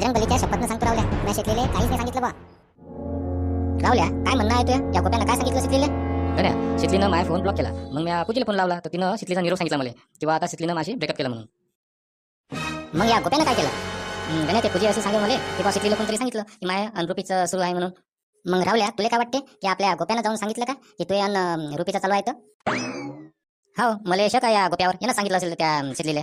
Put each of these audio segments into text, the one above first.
बजरंग बलीच्या शपथनं सांगतो रावल्या मी शिकलेले काहीच नाही सांगितलं बा रावल्या काय म्हणणं आहे तुझं या गोप्यानं काय सांगितलं शिकलेले? गण्या शितलीनं माझा फोन ब्लॉक केला. मग मी पूजेला फोन लावला? तर तिनं शितलीचा निरोप सांगितला मला. किंवा आता शितलीनं माझी ब्रेकअप केला म्हणून. मग या गोप्यानं काय केलं? गण्या ते पूजे असं सांगेल मला. किंवा शितलीला कोणतरी सांगितलं की माय अनुरूपीचं सुरू आहे म्हणून. मग रावल्या तुला काय वाटते? की आपल्या गोप्यानं जाऊन सांगितलं का? की तू या रुपीचा चालू आहे तर? हो मला शक आहे या गोप्यावर यानं सांगितलं असेल त्या शितलीला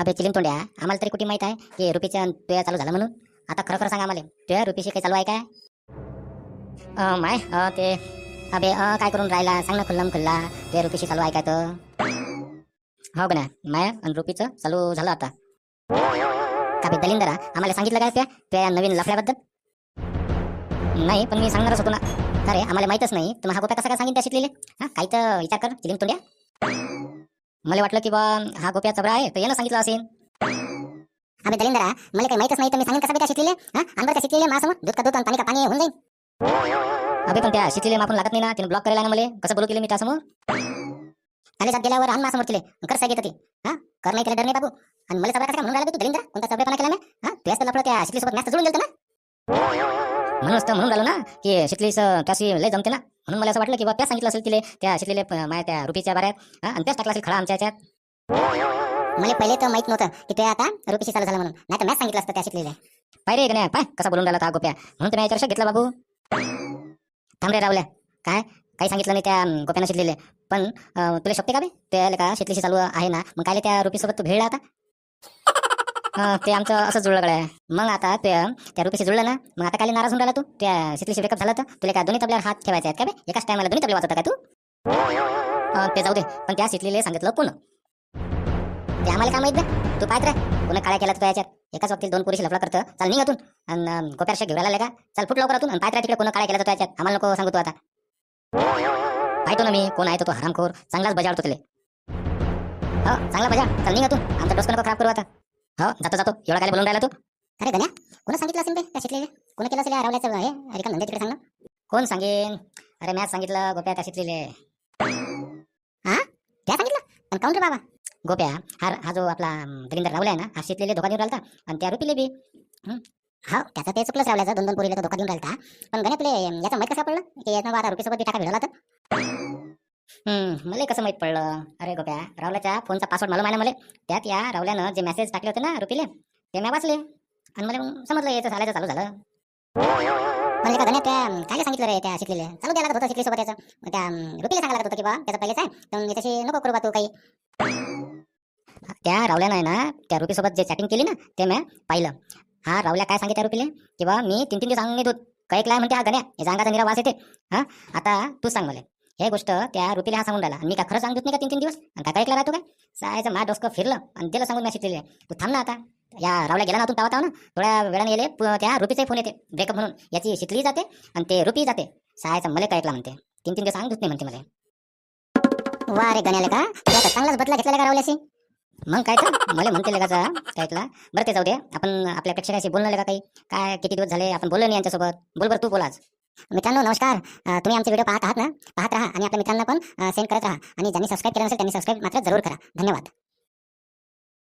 अबे चिलिम तोंड्या आम्हाला तरी कुठे माहीत आहे की रुपीच्या तुया चालू झालं म्हणून? आता खरं खरं सांगा आम्हाला. तुया रुपीशी काही चालू आहे काय? माय ते अबे अ, काय करून राहिला? सांग ना खुल्लम खुल्ला. तुया रुपीशी चालू आहे काय तर हो गण्या माय रुपीचं चालू झालं आता. का दलिंदरा आम्हाला सांगितलं काय त्या? त्या नवीन लफड्याबद्दल? नाही पण मी सांगणारच होतो ना. अरे आम्हाला माहितच नाही. तुम्हाला हा गोप्या कसा काय सांगितलं शिकलेले हा काही तर विचार कर चिलिम तोंड्या. मला वाटलं की बा हा गोप्या चबरा आहे तर यानं सांगितलं असेल. अबे दलिंदरा मला काही माहितच नाही तर मी सांगेन कसं त्या शिकलेले हा? आणि त्या शिकलेले माझ्यासमोर दूध का दूध आणि पाणी का पाणी होऊन जाईल अबे पण त्या शितलीला मापून लागत नाही ना तिने ब्लॉक करायला ना मला. कसं बोलू केलं मी त्यासमोर? कॉलेजात गेल्यावर आण माझ्यासमोर केले कर घेत ती. हा? कर नाही केलं डर नाही बाबू. आणि मला सगळं कसं काय म्हणून राहिला तू दलिंदरा? कोणता सगळेपणा केला मी? हा? तुझ्याच तर लफडं त्या शिकलीसोबत मॅच जुळून गेलं ना? म्हणूनच तर म्हणून राहिलो ना की शितलीच त्याशी लय जमते ना. म्हणून मला असं वाटलं की बा त्या सांगितलं असेल तिले त्या शितलीले प- माझ्या त्या रुपीच्या बाऱ्यात हा, आणि त्याच टाकला असेल खडा आमच्या याच्यात मला पहिले तर माहीत नव्हतं की ते आता रुपीशी चालू झालं म्हणून. नाही तर मॅच सांगितलं असतं त्या शिकलेल्या पाय रे गण्या पाय कसा बोलून राहिला हा गोप्या. म्हणून तुम्ही याच्या घेतला बाबू. थांब रे रावल्या काय? काही सांगितलं नाही त्या गोप्यानं शितलेले पण तुला शक्य का बे? त्याला का? शितलीशी चालू आहे ना. मग काय त्या रुपीसोबत तू भेळला आता ते आमचं असं जुळलं गड्या. मग आता त्या त्या रुपीशी जुळलं ना मग आता काय नाराज होऊन राहिला तू. त्या शितलीशी ब्रेकअप झाला तर. तुला काय दोन्ही तबल्यावर हात ठेवायचे आहेत का एकाच टायमाला दोन्ही तबले वाचवता का तू? ते जाऊ दे. पण त्या शिकलेले सांगितलं कोण? ते आम्हाला काय माहीत बे? तू पाहत रे कोणा काळ्या केला तू याच्यात? एकाच वक्ती दोन पुरुष लफडा करतं. चाल नाही अतून. आणि गोप्यारशा घेऊन आला का? चाल फुट लवकर अतून. आणि पाहत तिकडे कोणा काळ्या केला तर याच्यात. आम्हाला नको सांगतो आता. पाहतो ना मी कोण आहे तो हरामखोर. चांगलाच बजावतो तिले. हो चांगला बजा. चल नाही अतून. आमचा डोसकं नको खराब करू आता. हो जातो जातो. एवढा काय बोलून राहिला तू? अरे गण्या कोणा सांगितलं असेल त्या शिकलेले कोणा केलं असेल या रावल्याचं हे अरे का नंदे तिकडे सांग ना. कोण सांगेन? अरे मॅच सांगितलं गोप्या त्या शितलीले. त्या सांगितलं? पण काऊन रे बाबा? गोप्या हा हा जो आपला दलिंदर रावला आहे ना हा शितलेले धोका देऊन राहिला आणि त्या रुपीले बी. हा? त्याचं ते चुकलंच रावल्याचं दोन दोन पोरीला धोका देऊन राहिला पण गण्या तुला याचं माहीत कसं पडलं? की याचं आता रुपीसोबत बी टाका भिडवला तर? मला कसं माहीत पडलं? अरे गोप्या रावल्याच्या फोनचा पासवर्ड मालूम आहे ना मला? त्यात या रावल्यानं जे मेसेज टाकले होते ना रुपीले ते मी वाचले. आणि मला समजलं याचं चालायचं चालू झालं. म्हणजे एका गण्या त्या काय सांगितलं रे त्या शिकलेले? चालू द्यायला होतं शिकली सोबत त्याचं त्या अं, रुपीला सांगायला होतं की बा त्याचं पहिलेच आहे. तर याच्याशी नको करू बा तू काही. त्या रावल्यानं आहे ना त्या रुपीसोबत जे चॅटिंग केली ना ते मी पाहिलं. हा रावल्या काय सांगितलं रुपीले? किंवा मी तीन तीन दिवस सांगून येतो काय ऐकलाय म्हणते हा गण्या हे जांगाचा निरा वास येते. हा आता तू सांग मला. हे गोष्ट त्या रुपीला हा सांगून राहिला. मी का खरं सांगत नाही का तीन तीन दिवस? आणि काय ऐकला राहतो काय? सायचं मा डोसकं फिरलं आणि त्याला सांगून मी शिकलेले तू थांब ना आता. या रावला गेला ना तू तावा ना? थोड्या वेळाने गेले त्या रुपीचाही फोन येते. ब्रेकअप म्हणून. याची शिकली जाते आणि ते रुपी जाते. सायचं मला काय ऐकला म्हणते. तीन तीन दिवस सांगत नाही म्हणते मला. वा रे गण्याला का? तुला तर चांगलाच बदला घेतलेला का रावल्याशी? मग काय तर? मला म्हणते लगाचा ऐकला बरं ते जाऊ दे. आपण आपल्या काही बोलणार का काही? काय किती दिवस झाले? आपण बोललो नाही यांच्यासोबत. बोल बरं तू बोलाच मित्रांनो नमस्कार. तुम्ही आमचे व्हिडिओ पाहत आहात ना? पाहत राहा आणि आपल्या मित्रांना पण सेंड करत राहा. आणि ज्यांनी सबस्क्राईब केलं नसेल त्यांनी सबस्क्राईब मात्र जरूर करा. धन्यवाद.